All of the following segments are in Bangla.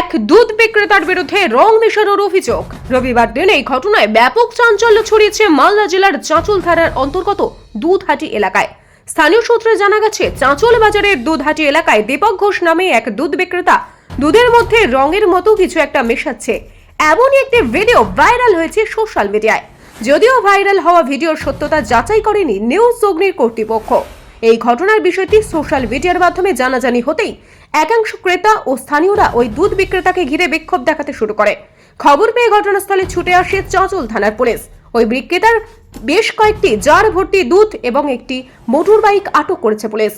এক দুধ বিক্রেতার বিরুদ্ধে রং মেশানোর অভিযোগ। রবিবার দিন এই ঘটনায় ব্যাপক চাঞ্চল্য ছড়িয়েছে মালদা জেলার চাঁচল থানার অন্তর্গত দুধহাটি এলাকায়। স্থানীয় সূত্রে জানা গেছে, চাঁচল বাজারের দুধহাটি এলাকায় দীপক ঘোষ নামে এক দুধ বিক্রেতা দুধের মধ্যে রঙের মতো কিছু একটা মেশাচ্ছে। এমনই একটি ভিডিও ভাইরাল হয়েছে সোশ্যাল মিডিয়ায়। যদিও ভাইরাল হওয়া ভিডিওর সত্যতা যাচাই করেনি নিউজ অগ্নির কর্তৃপক্ষ। এই ঘটনার বিষয়টি সোশ্যাল মিডিয়ার মাধ্যমে জানাজানি হতেই একাংশ ক্রেতা ও স্থানীয়রা ওই দুধ বিক্রেতাকে ঘিরে বিক্ষোভ দেখাতে শুরু করে। খবর পেয়ে ঘটনাস্থলে ছুটে আসে চাঁচল থানার পুলিশ। ওই বিক্রেতার বেশ কয়েকটি জার ভর্তি দুধ এবং একটি মোটর বাইক আটক করেছে পুলিশ।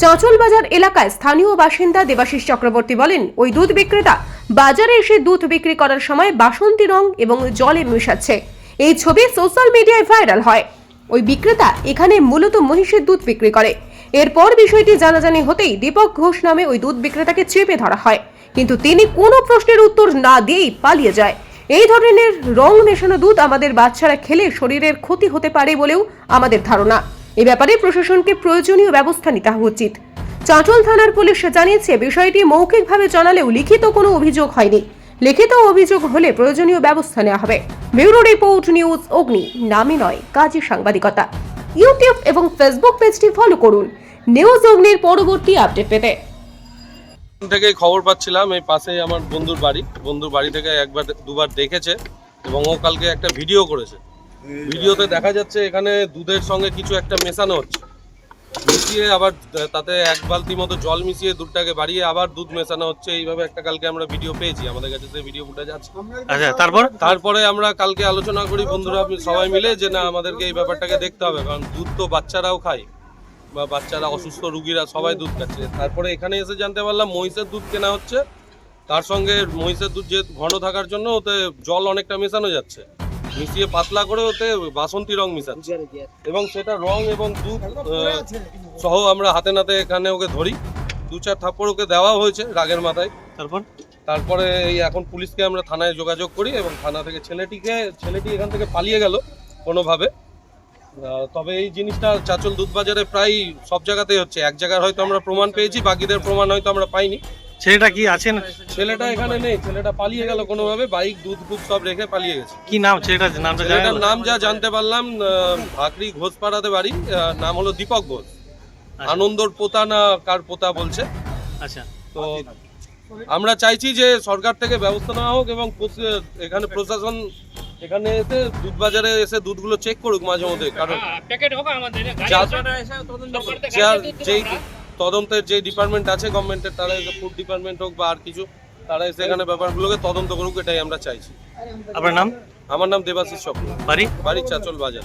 চাঁচল বাজার এলাকায় স্থানীয় বাসিন্দা দেবাশিস চক্রবর্তী বলেন, ওই দুধ বিক্রেতা বাজারে এসে দুধ বিক্রি করার সময় বাসন্তী রং এবং জলে মেশাচ্ছে। এই ছবি সোশ্যাল মিডিয়ায় ভাইরাল হয়। ওই বিক্রেতা এখানে মূলত মহিষের দুধ বিক্রি করে। এরপর বিষয়টি জানাজানি হতেই দীপক ঘোষ নামে ওই দুধ বিক্রেতাকে চেপে ধরা হয়। কিন্তু তিনি কোনো প্রশ্নের উত্তর না দিয়েই পালিয়ে যায়। এই ধরনের রং মেশানো দুধ আমাদের বাচ্চারা খেলে শরীরের ক্ষতি হতে পারে বলেও আমাদের ধারণা। এ ব্যাপারে প্রশাসনকে প্রয়োজনীয় ব্যবস্থা নিতে উচিত। চাঁচল থানার পুলিশ জানিয়েছে, বিষয়টি মৌখিকভাবে জানালেও লিখিত কোনো অভিযোগ হয়নি। লিখিত অভিযোগ হলে প্রয়োজনীয় ব্যবস্থা নেওয়া হবে। ব্যুরো রিপোর্ট নিউজ অগ্নি নামে নয় কাজে সাংবাদিকতা। ইউটিউব এবং ফেসবুক পেজটি ফলো করুন। নিউজ অগ্নির পরবর্তী আপডেট পেতে। থেকেই খবর পাচ্ছিলাম এই পাশেই আমার বন্ধুর বাড়ি। বন্ধুর বাড়ি থেকে একবার দুবার দেখেছে এবং ও কালকে একটা ভিডিও করেছে। ভিডিওতে দেখা যাচ্ছে এখানে দুধের সঙ্গে কিছু একটা মেশানো হচ্ছে। মিশিয়ে আবার তাতে এক বালতি মতো জল মিশিয়ে দুধটাকে বাড়িয়ে আবার দুধ মেশানো হচ্ছে। এইভাবে একটা কালকে আমরা ভিডিও পেয়েছি। আমাদের কাছে সেই ভিডিও ফুটেজ আছে। আচ্ছা তারপর? তারপরে আমরা কালকে আলোচনা করি বন্ধুরা সবাই মিলে যে না আমাদেরকে এই ব্যাপারটাকে দেখতে হবে। কারণ দুধ তো বাচ্চারাও খায় বা বাচ্চারা অসুস্থ রুগীরা সবাই দুধ খাচ্ছে। তারপরে এখানে এসে জানতে পারলাম মহিষের দুধ কেনা হচ্ছে। তার সঙ্গে মহিষের দুধ যে ঘন থাকার জন্য ওতে জল অনেকটা মেশানো যাচ্ছে। মিশিয়ে পাতলা করে ওতে বাসন্তী রং মিশাচ্ছে। এবং সেটা রং এবং দুধ সহ আমরা হাতে নাতে এখানে ওকে ধরি। দু চার থাপ্পড় ওকে দেওয়া হয়েছে রাগের মাথায়। তারপর? তারপরে এই এখন পুলিশকে আমরা থানায় যোগাযোগ করি এবং থানা থেকে ছেলেটিকে ছেলেটি এখান থেকে পালিয়ে গেল কোনোভাবে। তবে এই জিনিসটা চাচল দুধ বাজারে প্রায় সব জায়গাতেই হচ্ছে। এক জায়গায় হয়তো আমরা প্রমাণ পেয়েছি বাকিদের প্রমাণ হয়তো আমরা পাইনি। ছেলেটা কি আছেন? ছেলেটা এখানে নেই ছেলেটা পালিয়ে গেল কোনোভাবে বাইক দুধ ফুধ সব রেখে পালিয়ে গেছে। কি নাম? ছেলেটার নামটা জানেন? ছেলেটার নাম যা জানতে পারলাম ভাকরি ঘোষপাড়াতে বাড়ি নাম হলো দীপক ঘোষ। আনন্দর পোতা না কার পোতা বলছে। আচ্ছা। তো আমরা চাইছি যে সরকার থেকে ব্যবস্থা নেওয়া হোক এবং এখানে প্রশাসন এখানে এসে দুধ বাজারে এসে দুধগুলো চেক করুক মাঝে মধ্যে কারণ প্যাকেট হোক আমাদের। যা- করতে যার যেই তদন্তের যে ডিপার্টমেন্ট আছে গভর্নমেন্টের তারা ফুড ডিপার্টমেন্ট হোক বা আর কিছু তারা এসে এখানে ব্যাপারগুলোকে তদন্ত করুক এটাই আমরা চাইছি। আপনার নাম? আমার নাম দেবাশিস চক্র বাড়ি? বাড়ি চাচল বাজার।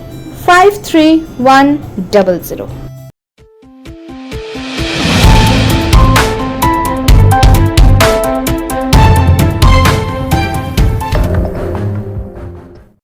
five three one double zero